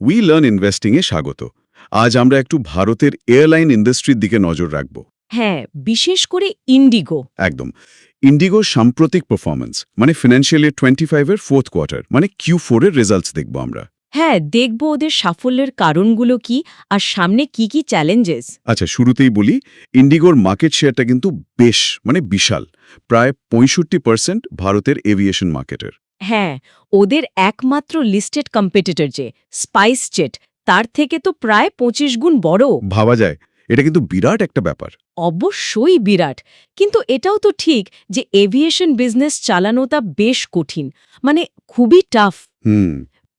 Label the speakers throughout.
Speaker 1: We learn ইনভেস্টিংয়ে স্বাগত। আজ আমরা একটু ভারতের এয়ারলাইন ইন্ডাস্ট্রির দিকে নজর রাখব।
Speaker 2: হ্যাঁ বিশেষ করে ইন্ডিগো
Speaker 1: একদম। ইন্ডিগোর সাম্প্রতিক পারফরমেন্স মানে ফিনান্সিয়াল ইয়ার টোয়েন্টি ফাইভের ফোর্থ কোয়ার্টার মানে কিউ ফোরের রেজাল্টস দেখব আমরা।
Speaker 2: হ্যাঁ দেখব ওদের সাফল্যের কারণগুলো কি আর সামনে কি কি চ্যালেঞ্জেস
Speaker 1: আচ্ছা শুরুতেই বলি ইন্ডিগোর মার্কেট শেয়ারটা কিন্তু বেশ মানে বিশাল প্রায় পঁয়ষট্টি পার্সেন্ট ভারতের এভিয়েশন মার্কেটের
Speaker 2: হ্যাঁ ওদের একমাত্র লিস্টেড কম্পিটিটর যে স্পাইস জেট তার থেকে তো প্রায় পঁচিশ গুণ বড়।
Speaker 1: ভাবা যায় এটা কিন্তু বিরাট একটা ব্যাপার।
Speaker 2: অবশ্যই বিরাট। কিন্তু এটাও তো ঠিক যে এভিয়েশন বিজনেস চালানোটা বেশ কঠিন মানে খুবই টাফ
Speaker 1: হুম।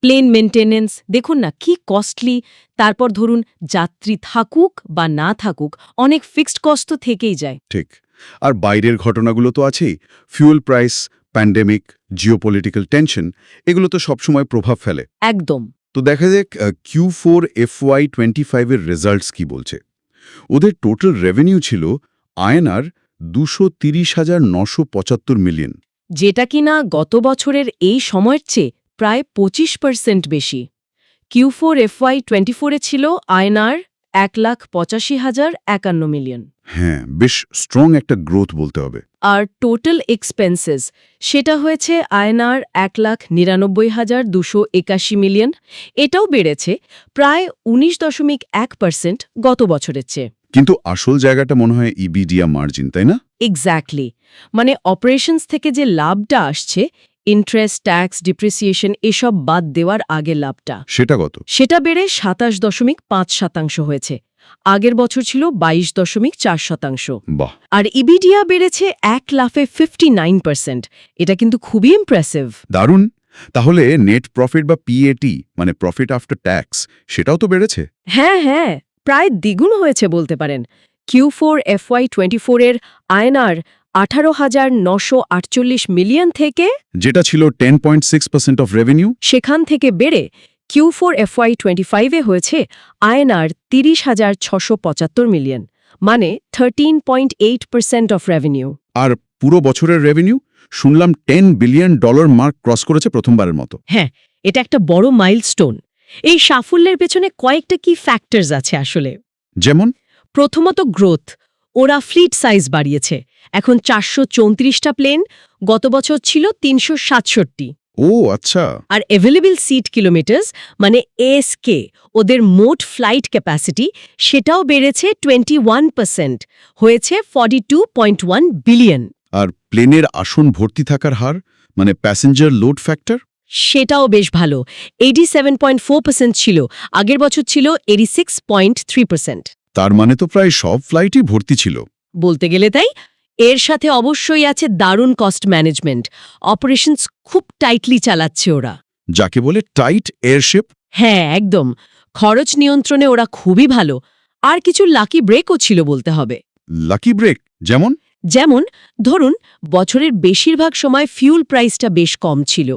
Speaker 2: প্লেন মেনটেনেন্স দেখুন না কি কস্টলি তারপর ধরুন যাত্রী থাকুক বা না থাকুক অনেক ফিক্সড কস্ট তো থেকেই যায়।
Speaker 1: ঠিক। আর বাইরের ঘটনাগুলো তো আছেই fuel price pandemic geopolitical tension এগুলো তো সবসময় প্রভাব ফেলে।
Speaker 2: একদম।
Speaker 1: তো দেখা যাক Q four F Y twenty ফাইভের রেজাল্টস কি বলছে। ওদের টোটাল রেভিনিউ ছিল আয়নার দুশো তিরিশ হাজার নশো পঁচাত্তর মিলিয়ন
Speaker 2: যেটা কিনা গত বছরের এই সময়ের চেয়ে প্রায় পঁচিশ পার্সেন্ট বেশি। Q four F Y twenty ফোরে ছিল আয়নার এক লাখ পঁচাশি হাজার একান্ন মিলিয়ন।
Speaker 1: হ্যাঁ বেশ স্ট্রং একটা গ্রোথ বলতে হবে।
Speaker 2: আর টোটাল এক্সপেন্সেস সেটা হয়েছে আয়নার এক লাখ নিরানব্বই হাজার দুশো একাশি মিলিয়ন। এটাও বেড়েছে প্রায় উনিশ দশমিক এক পার্সেন্ট গত বছরের চেয়ে।
Speaker 1: কিন্তু আসল জায়গাটা মনে হয় ইবিডিয়া মার্জিন তাই না?
Speaker 2: এক্স্যাক্টলি মানে অপারেশনস থেকে যে লাভটা আসছে ইন্টারেস্ট ট্যাক্স ডিপ্রিসিয়েশন এসব বাদ দেওয়ার আগে লাভটা।
Speaker 1: সেটা কত?
Speaker 2: সেটা বেড়ে সাতাশ দশমিক পাঁচ শতাংশ হয়েছে। আগের বছর ছিল বাইশ দশমিক চার শতাংশ।
Speaker 1: বাহ।
Speaker 2: আর ইবিডিয়া বেড়েছে এক লাফে ফিফটি নাইন পার্সেন্ট এটা কিন্তু খুবই ইমপ্রেসিভ
Speaker 1: দারুণ। তাহলে নেট প্রফিট বা পিএটি মানে প্রফিট আফটার ট্যাক্স সেটাও তো বেড়েছে?
Speaker 2: হ্যাঁ হ্যাঁ প্রায় দ্বিগুণ হয়েছে বলতে পারেন। কিউ ফোর এফওয়াই টোয়েন্টি ফোরের আয়নার আঠারো হাজার নশো আটচল্লিশ মিলিয়ন থেকে
Speaker 1: যেটা ছিল ten point six percent of revenue
Speaker 2: সেখান থেকে বেড়ে কিউ ফোর এফওয়াই টোয়েন্টি ফাইভে হয়েছে আয়নার তিরিশ হাজার ছশো পঁচাত্তর মিলিয়ন মানে thirteen point eight percent of revenue
Speaker 1: আর পুরো বছরের রেভিনিউ শুনলাম ten billion dollar mark cross করেছে প্রথমবারের মতো।
Speaker 2: হ্যাঁ এটা একটা বড় মাইলস্টোন এই সাফল্যের পেছনে কয়েকটা কি ফ্যাক্টরস আছে আসলে।
Speaker 1: যেমন?
Speaker 2: প্রথমত গ্রোথ ওরা ফ্লিট সাইজ বাড়িয়েছে। এখন চারশো চৌত্রিশটা প্লেন গত বছর ছিল তিনশো সাতষট্টি।
Speaker 1: ও আচ্ছা।
Speaker 2: আর অ্যাভেলেবল সিট কিলোমিটার্স মানে এএসকে ওদের মোট ফ্লাইট ক্যাপাসিটি সেটাও বেড়েছে টোয়েন্টি ওয়ান পার্সেন্ট হয়েছে forty two point one billion
Speaker 1: আর প্লেনের আসন ভর্তি থাকার হার মানে প্যাসেঞ্জার লোড ফ্যাক্টর
Speaker 2: সেটাও বেশ ভালো eighty seven point four percent ছিল আগের বছর ছিল eighty six point three percent
Speaker 1: তার মানে তো প্রায় সব ফ্লাইটই ভর্তি ছিল।
Speaker 2: বলতে গেলে তাই এর সাথে অবশ্যই আছে দারুণ কস্ট ম্যানেজমেন্ট অপারেশনস খুব টাইটলি চালাচ্ছে ওরা।
Speaker 1: যাকে বলে টাইট এয়ারশিপ
Speaker 2: হ্যাঁ একদম। খরচ নিয়ন্ত্রণে ওরা খুবই ভালো। আর কিছু লাকি ব্রেকও ছিল বলতে হবে।
Speaker 1: লাকি ব্রেক যেমন?
Speaker 2: যেমন ধরুন বছরের বেশিরভাগ সময় ফিউল প্রাইসটা বেশ কম ছিল।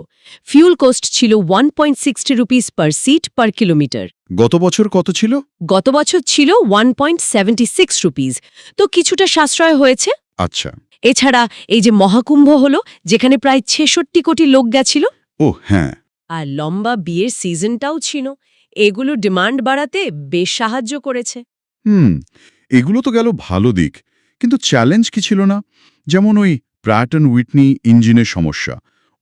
Speaker 2: ফিউল কোস্ট ছিল one point sixty rupees per seat per kilometre
Speaker 1: গত বছর কত ছিল?
Speaker 2: গত বছর ছিল one point seventy six rupees তো কিছুটা সাশ্রয় হয়েছে?
Speaker 1: আচ্ছা।
Speaker 2: এছাড়া এই যে মহাকুম্ভ হল যেখানে প্রায় ছেষট্টি কোটি লোক গেছিল।
Speaker 1: ও হ্যাঁ।
Speaker 2: আর লম্বা বিয়ের সিজনটাও ছিল। এগুলো ডিমান্ড বাড়াতে বেশ সাহায্য করেছে।
Speaker 1: হুম এগুলো তো গেল ভালো দিক। কিন্তু চ্যালেঞ্জ কি ছিল না? যেমন ওই প্র্যাটন উইটনি ইঞ্জিনের সমস্যা।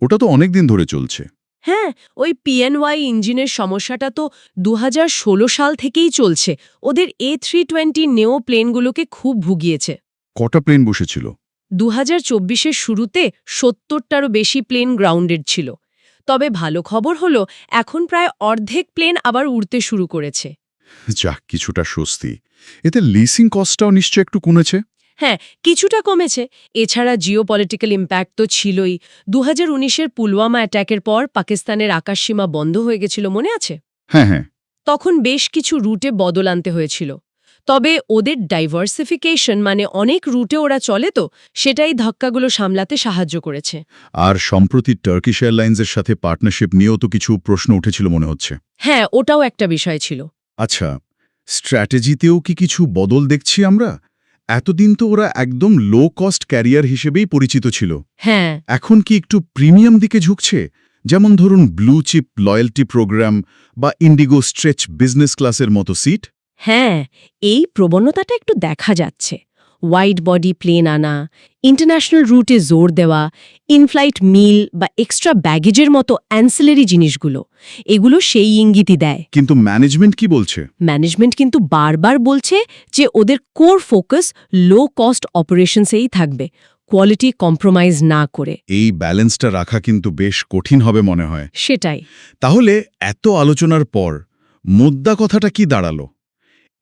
Speaker 1: ওটা তো অনেক দিন ধরে চলছে।
Speaker 2: হ্যাঁ ওই পিএনওয়াই ইঞ্জিনের সমস্যাটা তো দু হাজার ষোলো সাল থেকেই চলছে। ওদের এ থ্রি টোয়েন্টি নেও প্লেনগুলোকে খুব ভুগিয়েছে।
Speaker 1: কটা প্লেন বসেছিল?
Speaker 2: দু হাজার চব্বিশের শুরুতে সত্তরটারও বেশি প্লেন গ্রাউন্ডেড ছিল। তবে ভালো খবর হলো এখন প্রায় অর্ধেক প্লেন আবার উড়তে শুরু করেছে।
Speaker 1: যাক কিছুটা স্বস্তি। এতে লিসিং কস্টটাও নিশ্চয় একটু কমেছে।
Speaker 2: হ্যাঁ কিছুটা কমেছে। এছাড়া জিও পলিটিক্যাল ইম্প্যাক্ট তো ছিলই। দু হাজার উনিশের পুলওয়ামা অ্যাট্যাকের পর পাকিস্তানের আকাশসীমা বন্ধ হয়ে গেছিল মনে আছে?
Speaker 1: হ্যাঁ হ্যাঁ।
Speaker 2: তখন বেশ কিছু রুটে বদল আনতে হয়েছিল। তবে ওদের ডাইভার্সিফিকেশন মানে অনেক রুটে ওরা চলে তো সেটাই ধাক্কাগুলো সামলাতে সাহায্য করেছে।
Speaker 1: আর সম্প্রতি টার্কিশ এয়ারলাইন্সের সাথে পার্টনারশিপ নিয়েও তো কিছু প্রশ্ন উঠেছিল মনে হচ্ছে।
Speaker 2: হ্যাঁ ওটাও একটা বিষয় ছিল।
Speaker 1: আচ্ছা স্ট্র্যাটেজিতেও কি কিছু বদল দেখছি আমরা? এতদিন তো ওরা একদম লো কস্ট ক্যারিয়ার হিসেবেই পরিচিত ছিল।
Speaker 2: হ্যাঁ।
Speaker 1: এখন কি একটু প্রিমিয়াম দিকে ঝুঁকছে? যেমন ধরুন ব্লু চিপ লয়্যাল্টি প্রোগ্রাম বা ইন্ডিগো স্ট্রেচ বিজনেস ক্লাসের মতো সিট
Speaker 2: হ্যাঁ এই প্রবণতাটা একটু দেখা যাচ্ছে। ওয়াইড বডি প্লেন আনা ইন্টারন্যাশনাল রুটে জোর দেওয়া ইনফ্লাইট মিল বা এক্সট্রা ব্যাগেজের মতো অ্যান্সিলারি জিনিসগুলো এগুলো সেই ইঙ্গিতই দেয়।
Speaker 1: কিন্তু ম্যানেজমেন্ট কি বলছে?
Speaker 2: ম্যানেজমেন্ট কিন্তু বারবার বলছে যে ওদের কোর ফোকাস লো কস্ট অপারেশনসেই থাকবে কোয়ালিটি কম্প্রোমাইজ না করে।
Speaker 1: এই ব্যালেন্সটা রাখা কিন্তু বেশ কঠিন হবে মনে হয়।
Speaker 2: সেটাই।
Speaker 1: তাহলে এত আলোচনার পর মুদ্রা কথাটা কি দাঁড়াল?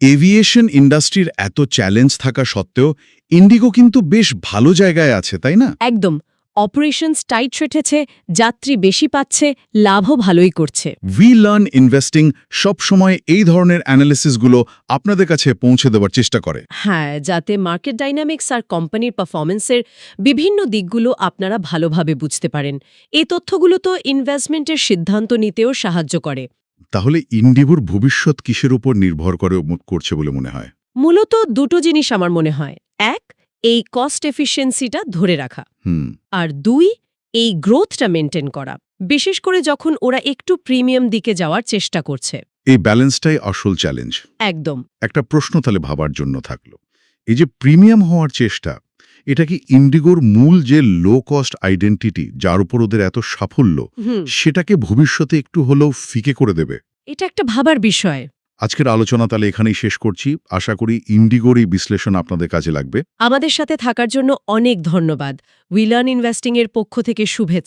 Speaker 1: এভিয়েশন ইন্ডাস্ট্রির এত চ্যালেঞ্জ থাকা সত্ত্বেও ইন্ডিগো কিন্তু বেশ ভালো জায়গায় আছে তাই না?
Speaker 2: একদম। অপারেশনস টাইট রেটেছে যাত্রী বেশি পাচ্ছে লাভও ভালোই করছে।
Speaker 1: উই লার্ন ইনভেস্টিং সবসময় এই ধরনের অ্যানালিসিসগুলো আপনাদের কাছে পৌঁছে দেওয়ার চেষ্টা করে।
Speaker 2: হ্যাঁ যাতে মার্কেট ডাইনামিক্স আর কোম্পানির পারফরমেন্সের বিভিন্ন দিকগুলো আপনারা ভালোভাবে বুঝতে পারেন। এই তথ্যগুলো তো ইনভেস্টমেন্টের সিদ্ধান্ত নিতেও সাহায্য করে।
Speaker 1: তাহলে ইন্ডিগোর ভবিষ্যৎ কিসের উপর নির্ভর করে করছে বলে মনে হয়?
Speaker 2: মূলত দুটো জিনিস আমার মনে হয়। এক এই কস্ট এফিসিয়েন্সিটা ধরে রাখা। আর দুই এই গ্রোথটা মেনটেন করা। বিশেষ করে যখন ওরা একটু প্রিমিয়াম দিকে যাওয়ার চেষ্টা করছে।
Speaker 1: এই ব্যালেন্সটাই আসল চ্যালেঞ্জ
Speaker 2: একদম।
Speaker 1: একটা প্রশ্ন তাহলে ভাবার জন্য থাকল। এই যে প্রিমিয়াম হওয়ার চেষ্টা এটা কি ইন্ডিগোর মূল যে লো কস্ট আইডেন্টিটি যার উপর ওদের এত সাফল্য সেটাকে ভবিষ্যতে একটু হলেও ফিকে করে দেবে?
Speaker 2: এটা একটা ভাবার বিষয়।
Speaker 1: আজকের আলোচনা তাহলে এখানেই শেষ করছি। আশা করি ইন্ডিগোর এই বিশ্লেষণ আপনাদের কাজে লাগবে।
Speaker 2: আমাদের সাথে থাকার জন্য অনেক ধন্যবাদ। উইলার্ন ইনভেস্টিং এর পক্ষ থেকে শুভেচ্ছা।